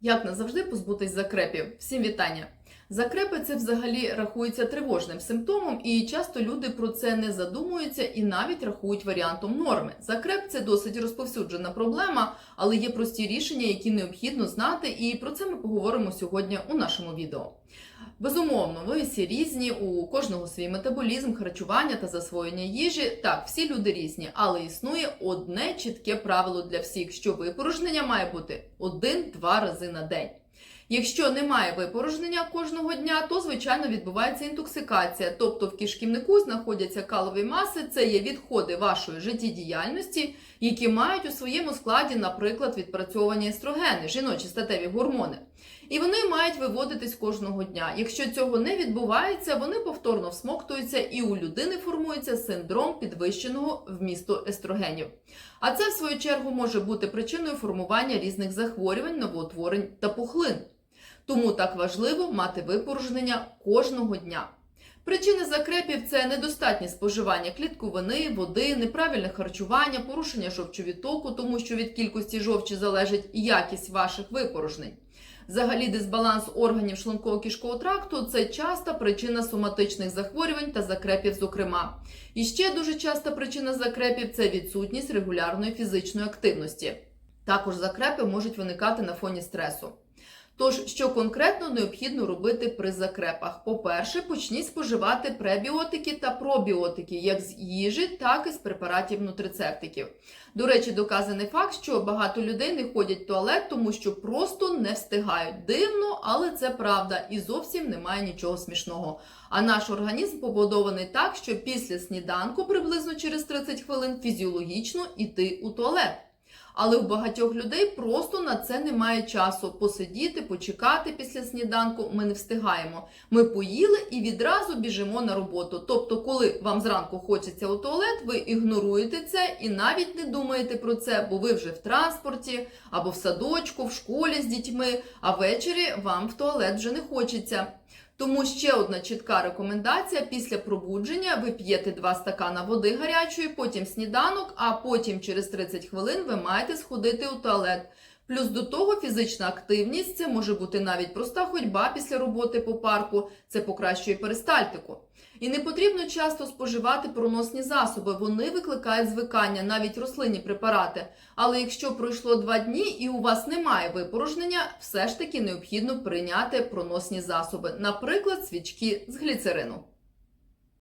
Як назавжди позбутись закрепів? Всім вітання! Закрепи це взагалі рахується тривожним симптомом, і часто люди про це не задумуються і навіть рахують варіантом норми. Закреп це досить розповсюджена проблема, але є прості рішення, які необхідно знати, і про це ми поговоримо сьогодні у нашому відео. Безумовно, ви всі різні, у кожного свій метаболізм, харчування та засвоєння їжі. Так, всі люди різні, але існує одне чітке правило для всіх, що випорожнення має бути один-два рази на день. Якщо немає випорожнення кожного дня, то звичайно відбувається інтоксикація, тобто в кишківнику знаходяться калові маси, це є відходи вашої життєдіяльності, які мають у своєму складі, наприклад, відпрацьовані естрогени, жіночі статеві гормони. І вони мають виводитись кожного дня. Якщо цього не відбувається, вони повторно всмоктуються, і у людини формується синдром підвищеного вмісту естрогенів. А це, в свою чергу, може бути причиною формування різних захворювань, новоутворень та пухлин. Тому так важливо мати випорожнення кожного дня. Причини закрепів це недостатнє споживання клітковини, води, неправильне харчування, порушення жовчовідтоку, тому що від кількості жовчі залежить якість ваших випорожнень. Взагалі, дисбаланс органів шлунково-кишкового тракту це часта причина соматичних захворювань та закрепів, зокрема. І ще дуже часта причина закрепів це відсутність регулярної фізичної активності. Також закрепи можуть виникати на фоні стресу. Тож, що конкретно необхідно робити при закрепах? По-перше, почніть споживати пребіотики та пробіотики як з їжі, так і з препаратів нутрицептиків. До речі, доказаний факт, що багато людей не ходять в туалет, тому що просто не встигають. Дивно, але це правда, і зовсім немає нічого смішного. А наш організм побудований так, що після сніданку, приблизно через 30 хвилин, фізіологічно йти у туалет. Але у багатьох людей просто на це немає часу посидіти, почекати після сніданку. Ми не встигаємо. Ми поїли і відразу біжимо на роботу. Тобто, коли вам зранку хочеться у туалет, ви ігноруєте це і навіть не думаєте про це, бо ви вже в транспорті або в садочку, в школі з дітьми, а ввечері вам в туалет вже не хочеться. Тому ще одна чітка рекомендація: після пробудження ви п'єте 2 стакана води гарячої, потім сніданок, а потім через 30 хвилин ви маєте сходити у туалет. Плюс до того фізична активність це може бути навіть проста ходьба після роботи по парку, це покращує перистальтику. І не потрібно часто споживати проносні засоби, вони викликають звикання, навіть рослинні препарати. Але якщо пройшло два дні і у вас немає випорожнення, все ж таки необхідно прийняти проносні засоби, наприклад, свічки з гліцерину.